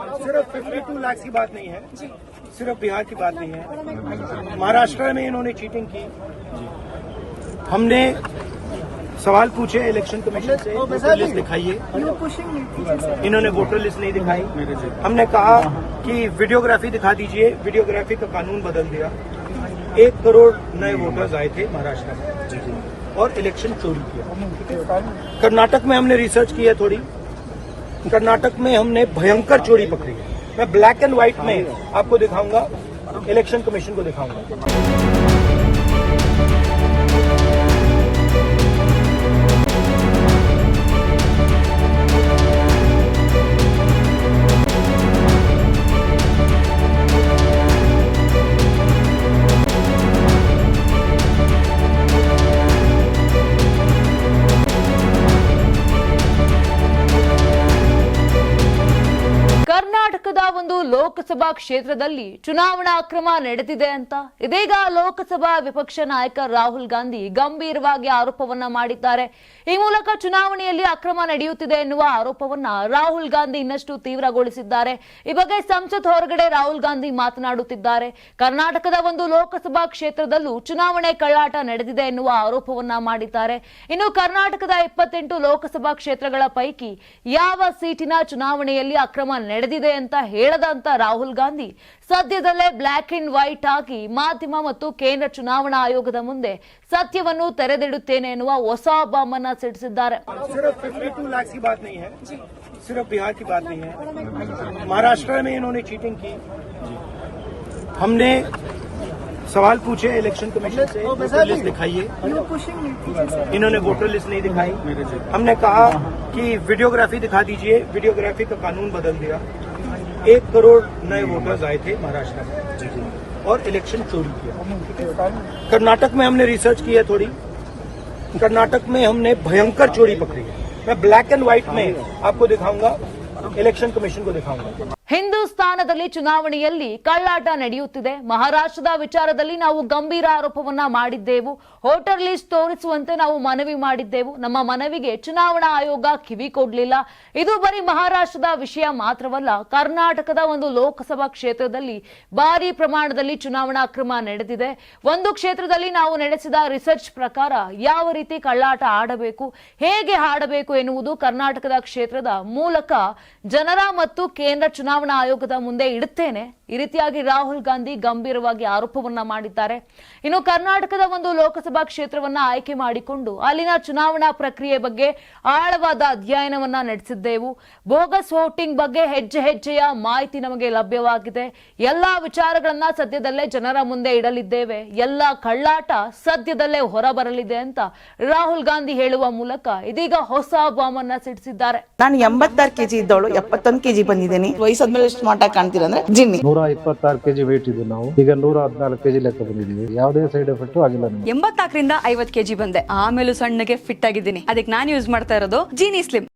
सिर्फ़ 52 लाख की बात नहीं है। सिर्फ़ बिहार की बात नहीं है। महाराष्ट्र में इन्होंने चीटिंग की। हमने सवाल पूछे इलेक्शन कमीशन से वोटर लिस्ट दिखाइए। इन्होंने वोटर लिस्ट नहीं दिखाई। हमने कहा कि वीडियोग्राफी दिखा दीजिए। वीडियोग्राफी का कानून बदल दिया। एक करोड़ नए वोटर्स आए थे महाराष्ट्र में। और इलेक्शन चोरी किया। कर्नाटक में हमने रिसर्च की है थोड़ी। कर्नाटक में हमने भयंकर चोरी पकड़ी। मैं ब्लैक एंड व्हाइट में आपको दिखाऊँगा, इलेक्शन कमीशन को दिखाऊँगा। ಒಂದು ಲೋಕಸಭಾ ಕ್ಷೇತ್ರದಲ್ಲಿ ಚುನಾವಣಾ ಅಕ್ರಮ ನಡೆದಿದೆ ಅಂತ. ಇದೀಗ ಲೋಕಸಭಾ ವಿಪಕ್ಷ ನಾಯಕ ರಾಹುಲ್ ಗಾಂಧಿ ಗಂಭೀರವಾಗಿ ಆರೋಪವನ್ನ ಮಾಡಿದ್ದಾರೆ. ಈ ಮೂಲಕ ಚುನಾವಣೆಯಲ್ಲಿ ಅಕ್ರಮ ನಡೆಯುತ್ತಿದೆ ಎನ್ನುವ ಆರೋಪವನ್ನ ರಾಹುಲ್ ಗಾಂಧಿ ಇನ್ನಷ್ಟು ತೀವ್ರಗೊಳಿಸಿದ್ದಾರೆ. ಈ ಬಗ್ಗೆ ಸಂಸತ್ ಹೊರಗಡೆ ರಾಹುಲ್ ಗಾಂಧಿ ಮಾತನಾಡುತ್ತಿದ್ದಾರೆ. ಕರ್ನಾಟಕದ ಒಂದು ಲೋಕಸಭಾ ಕ್ಷೇತ್ರದಲ್ಲೂ ಚುನಾವಣೆ ಕಳ್ಳಾಟ ನಡೆದಿದೆ ಎನ್ನುವ ಆರೋಪವನ್ನ ಮಾಡಿದ್ದಾರೆ. ಇನ್ನು ಕರ್ನಾಟಕದ ಇಪ್ಪತ್ತೆಂಟು ಲೋಕಸಭಾ ಕ್ಷೇತ್ರಗಳ ಪೈಕಿ ಯಾವ ಸೀಟಿನ ಚುನಾವಣೆಯಲ್ಲಿ ಅಕ್ರಮ ನಡೆದಿದೆ ಅಂತ ಹೇಳದಂತ ರಾಹುಲ್ ಗಾಂಧಿ ಸದ್ಯದಲ್ಲೇ ಬ್ಲಾಕ್ ಅಂಡ್ ವೈಟ್ ಆಗಿ ಮಾಧ್ಯಮ ಮತ್ತು ಕೇಂದ್ರ ಚುನಾವಣಾ ಆಯೋಗದ ಮುಂದೆ ಸತ್ಯವನ್ನು ತೆರೆದಿಡುತ್ತೇನೆ ಎನ್ನುವ ಹೊಸ ಬಾಂಬನ್ನ ಸಿಡಿಸಿದ್ದಾರೆ सिर्फ 52 लाख की बात नहीं है सिर्फ बिहार की बात नहीं है महाराष्ट्र में इन्होंने चीटिंग की हमने सवाल पूछे इलेक्शन कमीशन से वोटर लिस्ट दिखाइए इन्होंने वोटर लिस्ट नहीं दिखाई हमने कहा कि वीडियोग्राफी दिखा दीजिए वीडियोग्राफी का कानून बदल दिया एक करोड़ नए वोटर्स आए थे महाराष्ट्र में। और इलेक्शन चोरी किया। कर्नाटक में हमने रिसर्च की है थोड़ी। कर्नाटक में हमने भयंकर चोरी पकड़ी है। मैं ब्लैक एंड व्हाइट में आपको दिखाऊँगा इलेक्शन कमीशन को दिखाऊँगा। ಹಿಂದೂಸ್ತಾನದಲ್ಲಿ ಚುನಾವಣೆಯಲ್ಲಿ ಕಳ್ಳಾಟ ನಡೆಯುತ್ತಿದೆ. ಮಹಾರಾಷ್ಟ್ರದ ವಿಚಾರದಲ್ಲಿ ನಾವು ಗಂಭೀರ ಆರೋಪವನ್ನ ಮಾಡಿದ್ದೆವು. ಹೋಟೆಲ್ ಲಿಸ್ಟ್ ತೋರಿಸುವಂತೆ ನಾವು ಮನವಿ ಮಾಡಿದ್ದೆವು. ನಮ್ಮ ಮನವಿಗೆ ಚುನಾವಣಾ ಆಯೋಗ ಕಿವಿ ಕೊಡಲಿಲ್ಲ. ಇದು ಬರೀ ಮಹಾರಾಷ್ಟ್ರದ ವಿಷಯ ಮಾತ್ರವಲ್ಲ, ಕರ್ನಾಟಕದ ಒಂದು ಲೋಕಸಭಾ ಕ್ಷೇತ್ರದಲ್ಲಿ ಭಾರಿ ಪ್ರಮಾಣದಲ್ಲಿ ಚುನಾವಣಾ ಕ್ರಮ ನಡೆದಿದೆ. ಒಂದು ಕ್ಷೇತ್ರದಲ್ಲಿ ನಾವು ನಡೆಸಿದ ರಿಸರ್ಚ್ ಪ್ರಕಾರ ಯಾವ ರೀತಿ ಕಳ್ಳಾಟ ಆಡಬೇಕು, ಹೇಗೆ ಆಡಬೇಕು ಎನ್ನುವುದು ಕರ್ನಾಟಕದ ಕ್ಷೇತ್ರದ ಮೂಲಕ ಜನರ ಮತ್ತು ಕೇಂದ್ರ ಚುನಾವಣಾ ಆಯೋಗದ ಮುಂದೆ ಇಡುತ್ತೇನೆ ಈ ರೀತಿಯಾಗಿ ರಾಹುಲ್ ಗಾಂಧಿ ಗಂಭೀರವಾಗಿ ಆರೋಪವನ್ನ ಮಾಡಿದ್ದಾರೆ. ಇನ್ನು ಕರ್ನಾಟಕದ ಒಂದು ಲೋಕಸಭಾ ಕ್ಷೇತ್ರವನ್ನ ಆಯ್ಕೆ ಮಾಡಿಕೊಂಡು ಅಲ್ಲಿನ ಚುನಾವಣಾ ಪ್ರಕ್ರಿಯೆ ಬಗ್ಗೆ ಆಳವಾದ ಅಧ್ಯಯನವನ್ನ ನಡೆಸಿದ್ದೆವು. ಬೋಗಸ್ ವೋಟಿಂಗ್ ಬಗ್ಗೆ ಹೆಜ್ಜೆ ಹೆಜ್ಜೆಯ ಮಾಹಿತಿ ನಮಗೆ ಲಭ್ಯವಾಗಿದೆ. ಎಲ್ಲಾ ವಿಚಾರಗಳನ್ನ ಸದ್ಯದಲ್ಲೇ ಜನರ ಮುಂದೆ ಇಡಲಿದ್ದೇವೆ. ಎಲ್ಲ ಕಳ್ಳಾಟ ಸದ್ಯದಲ್ಲೇ ಹೊರಬರಲಿದೆ ಅಂತ ರಾಹುಲ್ ಗಾಂಧಿ ಹೇಳುವ ಮೂಲಕ ಇದೀಗ ಹೊಸ ಬಾಂಬ್ ಅನ್ನ ಸಿಡಿಸಿದ್ದಾರೆ. ನಾನು ಎಂಬತ್ತಾರು ಕೆಜಿ ಇದ್ದವಳು, ಎಪ್ಪತ್ತೊಂದು ಕೆಜಿ ಬಂದಿದ್ದೀನಿ. ವಯಸ್ಸಾದ್ಮೇಲೆ ಸ್ಮಾರ್ಟ್ ಆಗಿ ಕಾಣ್ತೀರಾ ಅಂದ್ರೆ ಜಿನ್ನಿ. ನೂರ ಇಪ್ಪತ್ತಾರು ಕೆಜಿ ವೇಟ್ ಇದ್ದು ನಾವು. ಈಗ ನೂರ ಹದಿನಾಲ್ಕು ಕೆಜಿ ಲೆಕ್ಕ ಬಂದಿದ್ದೀವಿ. ಯಾವುದೇ ಸೈಡ್ ಎಫೆಕ್ಟ್ ಆಗಿಲ್ಲ ನಮಗೆ. ಎಂಬತ್ನಾಲ್ಕರಿಂದ ಐವತ್ ಕೆಜಿ ಬಂದೆ. ಆಮೇಲೆ ಸಣ್ಣಗೆ ಫಿಟ್ ಆಗಿದ್ದೀನಿ. ಅದಕ್ಕೆ ನಾನು ಯೂಸ್ ಮಾಡ್ತಾ ಇರೋದು ಜೀನಿ ಸ್ಲಿಮ್